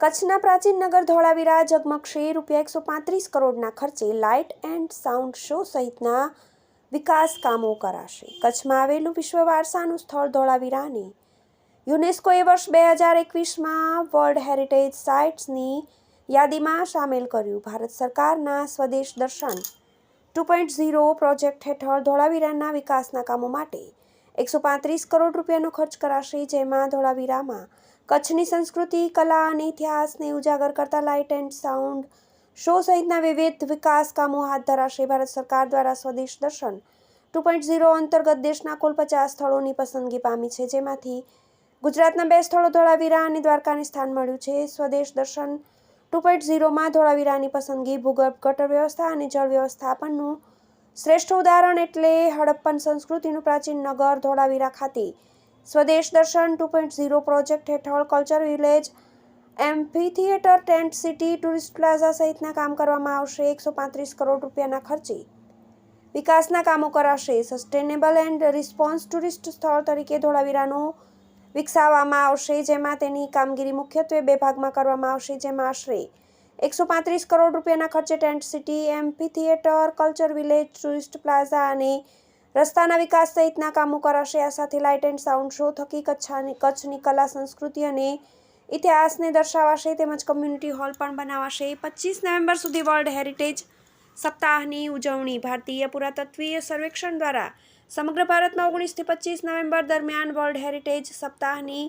કચ્છના પ્રાચીન નગર ધોળાવીરા ઝગમગશે રૂપિયા એકસો પાંત્રીસ કરોડના ખર્ચે લાઇટ એન્ડ સાઉન્ડ શો સહિતના વિકાસ કામો કરાશે. કચ્છમાં આવેલું વિશ્વ વારસાનું સ્થળ ધોળાવીરાને યુનેસ્કોએ વર્ષ બે હજાર એકવીસમાં વર્લ્ડ હેરિટેજ સાઇટ્સની યાદીમાં સામેલ કર્યું. ભારત સરકારના સ્વદેશ Darshan two point zero project હેઠળ ધોળાવીરાના વિકાસના કામો માટે એકસો પાંત્રીસ કરોડ રૂપિયાનો ખર્ચ કરાશે, જેમાં ધોળાવીરામાં કચ્છની સંસ્કૃતિ, કલા અને ઇતિહાસને ઉજાગર કરતા લાઇટ એન્ડ સાઉન્ડ શો સહિતના વિવિધ વિકાસ કામો હાથ ધરાશે. ભારત સરકાર દ્વારા સ્વદેશ દર્શન ટુ પોઈન્ટ ઝીરો અંતર્ગત દેશના કુલ પચાસ સ્થળોની પસંદગી પામી છે, જેમાંથી ગુજરાતના બે સ્થળો ધોળાવીરા અને દ્વારકાને સ્થાન મળ્યું છે. સ્વદેશ દર્શન ટુ પોઈન્ટ ઝીરોમાં ધોળાવીરાની પસંદગી, ભૂગર્ભ ગટર વ્યવસ્થા અને જળ વ્યવસ્થાપનનું શ્રેષ્ઠ ઉદાહરણ એટલે હડપ્પન સંસ્કૃતિનું પ્રાચીન નગર ધોળાવીરા ખાતે. Swadesh Darshan two point zero project હેઠળ culture village amphitheatre, tent city, tourist plaza સહિતના કામ કરવામાં આવશે. એકસો પાંત્રીસ કરોડ રૂપિયાના ખર્ચે વિકાસના કામો કરાશે. સસ્ટેનેબલ એન્ડ રિસ્પોન્સ ટુરિસ્ટ સ્થળ તરીકે ધોળાવીરાનું વિકસાવવામાં આવશે. જેમાં તેની કામગીરી મુખ્યત્વે બે ભાગમાં કરવામાં આવશે. જેમાં આશરે એકસો પાંત્રીસ કરોડ રૂપિયાના ખર્ચે tent city amphitheatre, culture village, tourist plaza અને રસ્તાના વિકાસ સહિતના કામો કરાશે. આ સાથે લાઇટ એન્ડ સાઉન્ડ શો થકી કચ્છની કચ્છની કલા, સંસ્કૃતિ અને ઇતિહાસને દર્શાવાશે. તેમજ કમ્યુનિટી હોલ પણ બનાવાશે. પચીસ નવેમ્બર સુધી વર્લ્ડ હેરિટેજ સપ્તાહની ઉજવણી ભારતીય પુરાતત્વીય સર્વેક્ષણ દ્વારા સમગ્ર ભારતમાં ઓગણીસથી પચીસ નવેમ્બર દરમિયાન વર્લ્ડ હેરિટેજ સપ્તાહની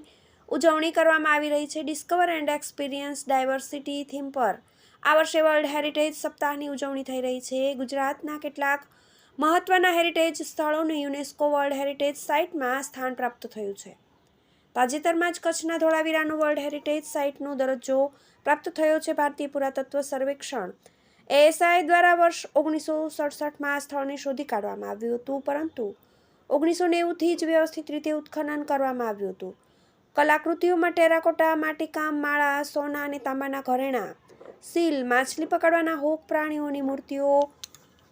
ઉજવણી કરવામાં આવી રહી છે discover and experience diversity theme પર. આ વર્ષે વર્લ્ડ હેરિટેજ સપ્તાહની ઉજવણી થઈ રહી છે. ગુજરાતના કેટલાક મહત્ત્વના હેરિટેજ સ્થળોને યુનેસ્કો વર્લ્ડ હેરિટેજ સાઇટમાં સ્થાન પ્રાપ્ત થયું છે. તાજેતરમાં જ કચ્છના ધોળાવીરાનું વર્લ્ડ હેરિટેજ સાઇટનો દરજ્જો પ્રાપ્ત થયો છે ભારતીય પુરાતત્વ સર્વેક્ષણ. એએસઆઈ દ્વારા વર્ષ ઓગણીસો સડસઠમાં આ સ્થળને શોધી કાઢવામાં આવ્યું હતું, પરંતુ ઓગણીસો નેવુંથી જ વ્યવસ્થિત રીતે ઉત્ખનન કરવામાં આવ્યું હતું. કલાકૃતિઓમાં ટેરાકોટા, માટીકામ, માળા, સોના અને તાંબાના ઘરેણાં, સીલ, માછલી પકડવાના હોક પ્રાણીઓની મૂર્તિઓ,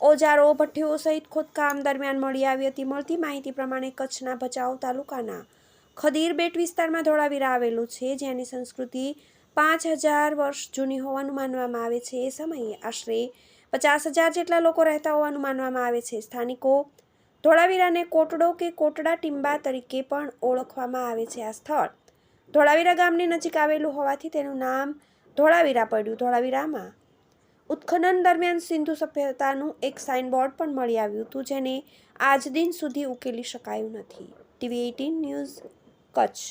ઓજારો, ભઠ્ઠીઓ સહિત ખોદકામ દરમિયાન મળી આવી હતી. મળતી માહિતી પ્રમાણે કચ્છના ભચાઉ તાલુકાના ખદીર બેટ વિસ્તારમાં ધોળાવીરા આવેલું છે, જેની સંસ્કૃતિ પાંચ હજાર વર્ષ જૂની હોવાનું માનવામાં આવે છે. એ સમયે આશરે પચાસ હજાર જેટલા લોકો રહેતા હોવાનું માનવામાં આવે છે. સ્થાનિકો ધોળાવીરાને કોટડો કે કોટડા ટીંબા તરીકે પણ ઓળખવામાં આવે છે આ સ્થળ. ધોળાવીરા ગામની નજીક આવેલું હોવાથી તેનું નામ ધોળાવીરા પડ્યું ધોળાવીરામાં. ઉત્ખનન દરમિયાન સિંધુ સભ્યતાનું એક સાઇનબોર્ડ પણ મળી આવ્યું હતું જેને આજ દિન સુધી ઉકેલી શકાયું નથી. TV eighteen news Kutch.